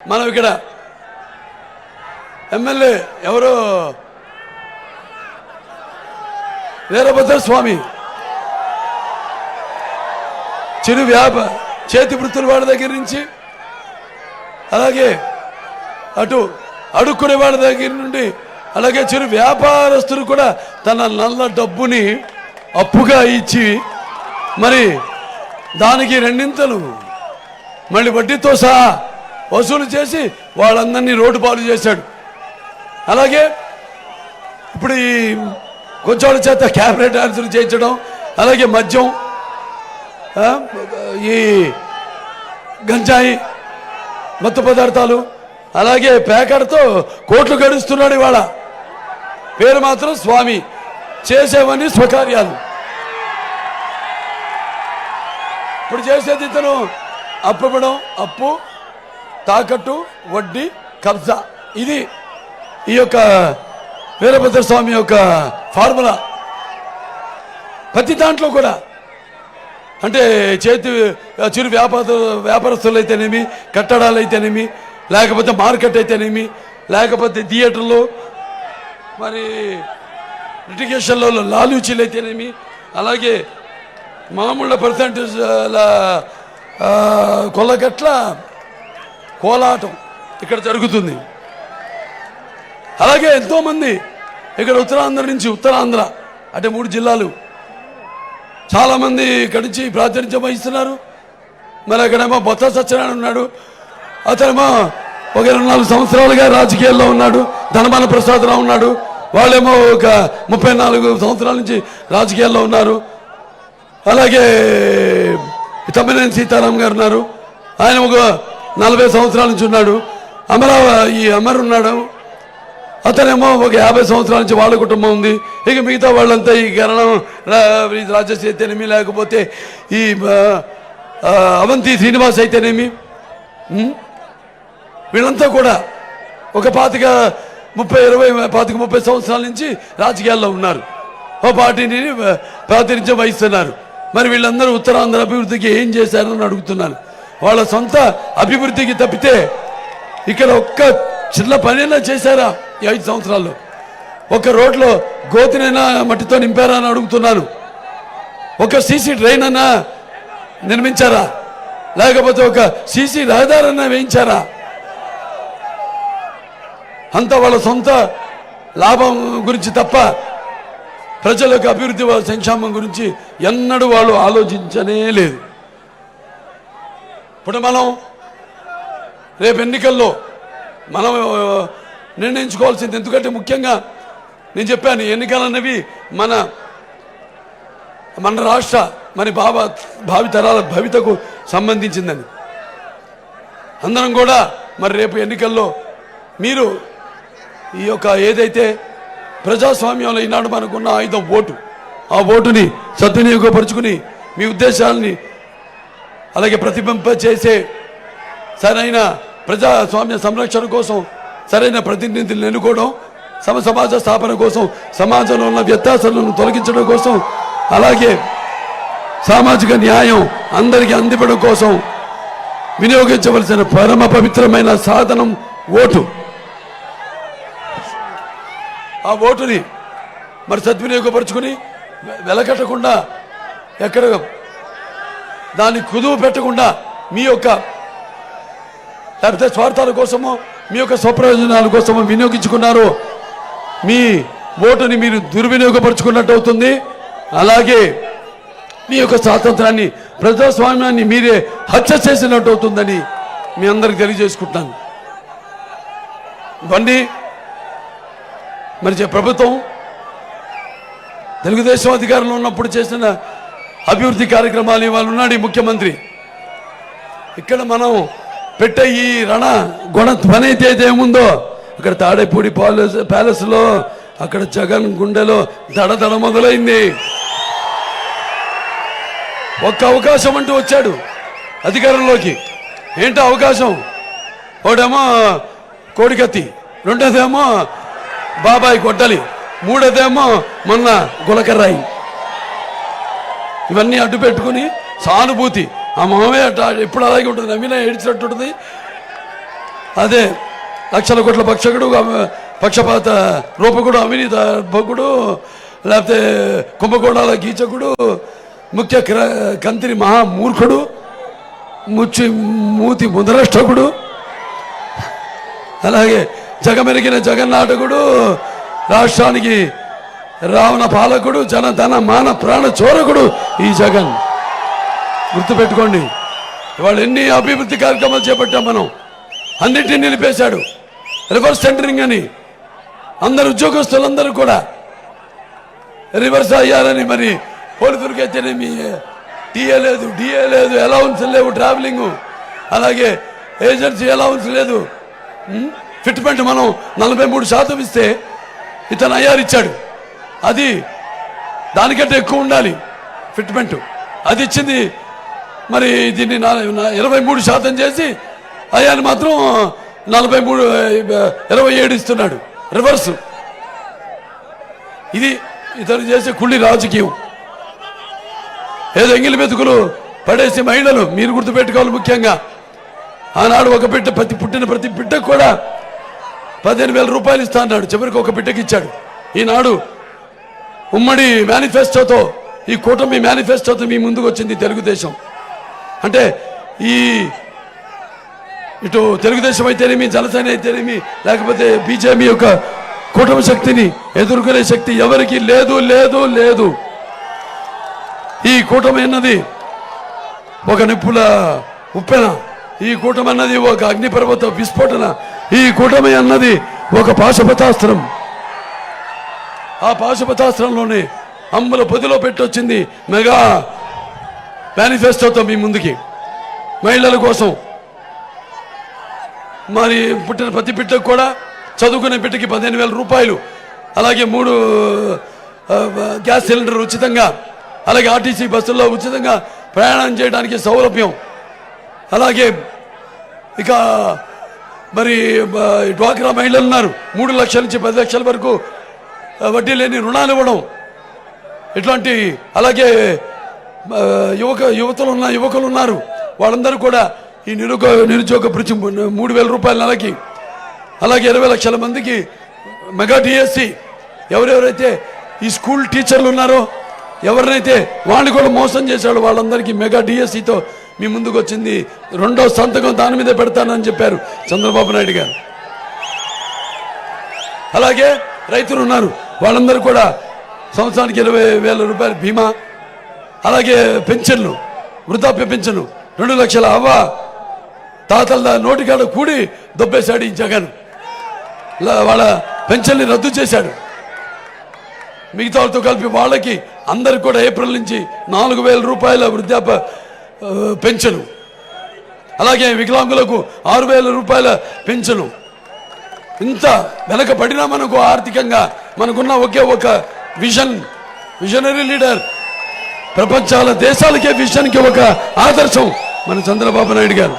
మనం ఇక్కడ ఎమ్మెల్యే ఎవరు? వీరభద్ర స్వామి. చిరు వ్యాప చేతి వృత్తుల వాళ్ళ దగ్గర నుంచి అలాగే అటు అడుక్కునే వాళ్ళ దగ్గర నుండి అలాగే చిరు వ్యాపారస్తులు కూడా తన నల్ల డబ్బుని అప్పుగా ఇచ్చి మరి దానికి రెండింతలు మళ్ళీ వడ్డీతో సహా వసూలు చేసి వాళ్ళందరినీ రోడ్డు పాలు చేశాడు. అలాగే ఇప్పుడు ఈ కొంచెం చేత క్యాబినెట్ డాన్సులు చేయించడం అలాగే మద్యం ఈ గంజాయి మత్తు పదార్థాలు అలాగే పేకడతో కోట్లు గడుస్తున్నాడు ఇవాళ. పేరు మాత్రం స్వామి చేసేవన్నీ స్వకార్యాలు. ఇప్పుడు చేసేది ఇతను అప్పు అప్పు తాకట్టు వడ్డీ కబ్జా. ఇది ఈ యొక్క వీరభద్ర స్వామి యొక్క ఫార్ములా. ప్రతి దాంట్లో కూడా అంటే చేతి చిరు వ్యాపార వ్యాపారస్తులు అయితేనేమి కట్టడాలు అయితేనేమి లేకపోతే మార్కెట్ అయితేనేమి లేకపోతే థియేటర్లో మరి లిటిగేషన్లో లాలూచీలు అయితేనేమి అలాగే మామూలు పర్సంటేజ్ కొల్లగట్ల కోలాటం ఇక్కడ జరుగుతుంది. అలాగే ఎంతోమంది ఇక్కడ ఉత్తరాంధ్ర నుంచి ఉత్తరాంధ్ర అంటే మూడు జిల్లాలు చాలామంది ఇక్కడి నుంచి ప్రాతినిధ్యం వహిస్తున్నారు. మరి అక్కడేమో బొత్స సత్యనారాయణ ఉన్నాడు. అతనేమో ఒక ఇరవై నాలుగు సంవత్సరాలుగా రాజకీయాల్లో ఉన్నాడు. ధనమాన ప్రసాదరావు ఉన్నాడు. వాళ్ళేమో ఒక ముప్పై నాలుగు సంవత్సరాల నుంచి రాజకీయాల్లో ఉన్నారు. అలాగే తమ్మినేని సీతారాం గారు ఉన్నారు. ఆయన ఒక నలభై సంవత్సరాల నుంచి ఉన్నాడు. అమరావ ఈ అమర్ ఉన్నాడు. అతనేమో ఒక యాభై సంవత్సరాల నుంచి వాళ్ళ కుటుంబం ఉంది. ఇక మిగతా వాళ్ళంతా ఈ గరణం రాజేష్ లేకపోతే ఈ అవంతి శ్రీనివాస్ అయితేనేమి వీళ్ళంతా కూడా ఒక పాతిక ముప్పై ఇరవై పాతిక ముప్పై సంవత్సరాల నుంచి రాజకీయాల్లో ఉన్నారు. ఓ పార్టీని ప్రాతినిధ్యం వహిస్తున్నారు. మరి వీళ్ళందరూ ఉత్తరాంధ్ర అభివృద్ధికి ఏం చేశారని అడుగుతున్నాను. వాళ్ళ సొంత అభివృద్ధికి తప్పితే ఇక్కడ ఒక్క చిన్న పనైనా చేశారా ఈ ఐదు సంవత్సరాల్లో? ఒక రోడ్లో గోతినైనా మట్టితో నింపారా అని అడుగుతున్నాను ఒక సీసీ డ్రైన్ అన్నా నిర్మించారా? లేకపోతే ఒక సీసీ రహదారన్నా వేయించారా? అంత వాళ్ళ సొంత లాభం గురించి తప్ప ప్రజలకు అభివృద్ధి వాళ్ళ సంక్షేమం గురించి ఎన్నడూ వాళ్ళు ఆలోచించనే లేదు. ఇప్పుడు మనం రేపు ఎన్నికల్లో మనం నిర్ణయించుకోవాల్సింది ఎందుకంటే ముఖ్యంగా నేను చెప్పాను ఎన్నికలు మన మన రాష్ట్ర మన భావ భావి తరాల భవితకు సంబంధించిందని. అందరం కూడా మరి రేపు ఎన్నికల్లో మీరు ఈ యొక్క ఏదైతే ప్రజాస్వామ్యంలో ఈనాడు మనకున్న ఆయుధం ఓటు ఆ ఓటుని సద్వినియోగపరుచుకుని మీ ఉద్దేశాలని అలాగే ప్రతిబింబ చేసే సరైన ప్రజాస్వామ్య సంరక్షణ కోసం సరైన ప్రతినిధులు ఎన్నుకోవడం సమ సమాజ స్థాపన కోసం సమాజంలో ఉన్న వ్యత్యాసాలను తొలగించడం కోసం అలాగే సామాజిక న్యాయం అందరికీ అందివ్వడం కోసం వినియోగించవలసిన పరమ పవిత్రమైన సాధనం ఓటు. ఆ ఓటుని మరి సద్వినియోగపరుచుకుని వె- వెలకట్టకుండా ఎక్కడ దాన్ని కుదువు పెట్టకుండా మీ యొక్క లేకపోతే స్వార్థాల కోసమో మీ యొక్క స్వప్రయోజనాల కోసమో వినియోగించుకున్నారు. మీ ఓటుని మీరు దుర్వినియోగపరుచుకున్నట్టు అవుతుంది. అలాగే మీ యొక్క స్వాతంత్రాన్ని ప్రజాస్వామ్యాన్ని మీరే హత్య చేసినట్టు అవుతుందని మీ అందరికి తెలియజేసుకుంటున్నాను. ఇవన్నీ మరి ప్రభుత్వం తెలుగుదేశం అధికారంలో ఉన్నప్పుడు చేసిన అభివృద్ధి కార్యక్రమాలు ఇవాళ ఉన్నాడు ఈ ముఖ్యమంత్రి. ఇక్కడ మనం పెట్టే ఈ రణ గుణ ధ్వని అయితే ఏముందో? అక్కడ తాడేపూడి ప్యాలెస్ ప్యాలెస్లో అక్కడ జగన్ గుండెలో దడదడ మొదలైంది. ఒక్క అవకాశం అంటూ వచ్చాడు అధికారంలోకి. ఏంటో అవకాశం? ఒకటేమో కోడికత్తి రెండోదేమో బాబాయ్ కొట్టలి మూడోదేమో మొన్న గులకర్రాయి. ఇవన్నీ అడ్డు పెట్టుకుని సానుభూతి. ఆ మొహమే అట్ట ఎప్పుడు అలాగే ఉంటుంది. నమ్మినా ఏడిచినట్టు ఉంటుంది అదే లక్షల కోట్ల పక్షకుడు పక్షపాత రూపకుడు అవినీత భకుడు లేకపోతే కుంభకోణాల గీచకుడు ముఖ్య క్ర- కంత్రి మహామూర్ఖుడు ముచ్చి మూతి ముదరష్టకుడు అలాగే జగమెరిగిన జగన్నాటకుడు రాష్ట్రానికి రావణ పాలకుడు జన ధన మాన ప్రాణ చోరకుడు ఈ జగన్. గుర్తుపెట్టుకోండి వాళ్ళు ఎన్ని అభివృద్ధి కార్యక్రమాలు చేపట్టాం మనం. అన్నిటిని నిలిపేశాడు. రివర్స్ సెంటరింగ్ అని. అందరు ఉద్యోగస్తులందరూ కూడా రివర్స్ అయ్యారని మరి పోలీసులకి అయితేనేమి టీఏ లేదు డిఏ లేదు అలౌన్స్ లేవు ట్రావెలింగ్ అలాగే ఏజెన్సీ అలౌన్స్ లేదు. ఫిట్మెంట్ మనం నలభై మూడు శాతం ఇస్తే ఇతను అయ్యారు ఇచ్చాడు. అది దానికంటే ఎక్కువ ఉండాలి. ఫిట్మెంట్ అది ఇచ్చింది మరి దీన్ని నా- ఇరవై మూడు శాతం చేసి అయ్యాన్ని మాత్రం నలభై మూడు ఇరవై ఏడు ఇస్తున్నాడు. రివర్స్ ఇది ఇతను చేసే కుళ్ళి రాజకీయం. ఏదో ఎంగిలి మెతుకులు పడేసి మహిళలు మీరు గుర్తుపెట్టుకోవాలి ముఖ్యంగా. ఆనాడు ఒక బిడ్డ ప్రతి పుట్టిన ప్రతి బిడ్డకు కూడా పదిహేను వేల రూపాయలు ఇస్తా అన్నాడు. చివరికి ఒక బిడ్డకి ఇచ్చాడు. ఈనాడు ఉమ్మడి మేనిఫెస్టోతో ఈ కూటమి మేనిఫెస్టోతో మీ ముందుకు వచ్చింది తెలుగుదేశం. అంటే ఈ ఇటు తెలుగుదేశం అయితేనేమి జనసేన అయితేనేమి లేకపోతే బీజేపీ యొక్క కూటమి శక్తిని ఎదుర్కొనే శక్తి ఎవరికి లేదు లేదు లేదు. ఈ కూటమి అన్నది ఒక నిప్పుల ఉప్పెన. ఈ కూటమి అన్నది ఒక అగ్నిపర్వత విస్ఫోటన. ఈ కూటమి అన్నది ఒక పాశపతాస్త్రం. ఆ పాశుపతాస్త్రంలోనే అమ్మల పొదిలో పెట్టొచ్చింది మెగా మేనిఫెస్టోతో మీ ముందుకి. మహిళల కోసం. మరి పుట్టిన ప్రతి బిడ్డకు కూడా చదువుకునే బిడ్డకి పదిహేను వేల రూపాయలు. అలాగే మూడు గ్యాస్ సిలిండర్ ఉచితంగా. అలాగే ఆర్టీసీ బస్సుల్లో ఉచితంగా ప్రయాణం చేయడానికి సౌలభ్యం. అలాగే ఇక మరి డ్వాక్రా మహిళలు ఉన్నారు. మూడు లక్షల నుంచి పది లక్షల వరకు వడ్డీ లేని రుణాలు ఇవ్వడం. ఇట్లాంటి అలాగే యువక యువతలు ఉన్న యువకులు ఉన్నారు వాళ్ళందరూ కూడా ఈ నిరుగ నిరుద్యోగ భృతి మూడు వేల రూపాయల నెలకి అలాగే ఇరవై లక్షల మందికి మెగా డిఎస్సి. ఎవరెవరైతే ఈ స్కూల్ టీచర్లు ఉన్నారో ఎవరినైతే వాళ్ళు కూడా మోసం చేశాడో వాళ్ళందరికీ మెగా డిఎస్సితో మీ ముందుకు వచ్చింది. రెండో సంతకం దాని మీద పెడతానని చెప్పారు చంద్రబాబు నాయుడు గారు. అలాగే రైతులు ఉన్నారు. వాళ్ళందరూ కూడా సంవత్సరానికి ఇరవై వేల రూపాయల బీమా అలాగే పెన్షన్లు వృద్ధాప్య పెన్షన్ రెండు లక్షల అవ్వ తాతల నోటికాడ కూడి దొబ్బేశాడు ఈ జగన్. వాళ్ళ పెన్షన్ని రద్దు చేశాడు. మిగతా వాళ్ళతో కలిపి వాళ్ళకి అందరికి కూడా ఏప్రిల్ నుంచి నాలుగు వేల రూపాయల వృద్ధాప్య పెన్షను. అలాగే వికలాంగులకు ఆరు వేల రూపాయల పెన్షను. ఇంత వెనకబడినా మనకు ఆర్థికంగా మనకున్న ఒకే ఒక విజన్ విజనరీ లీడర్. ప్రపంచాల దేశాలకే విజన్కి ఒక ఆదర్శం మన చంద్రబాబు నాయుడు గారు.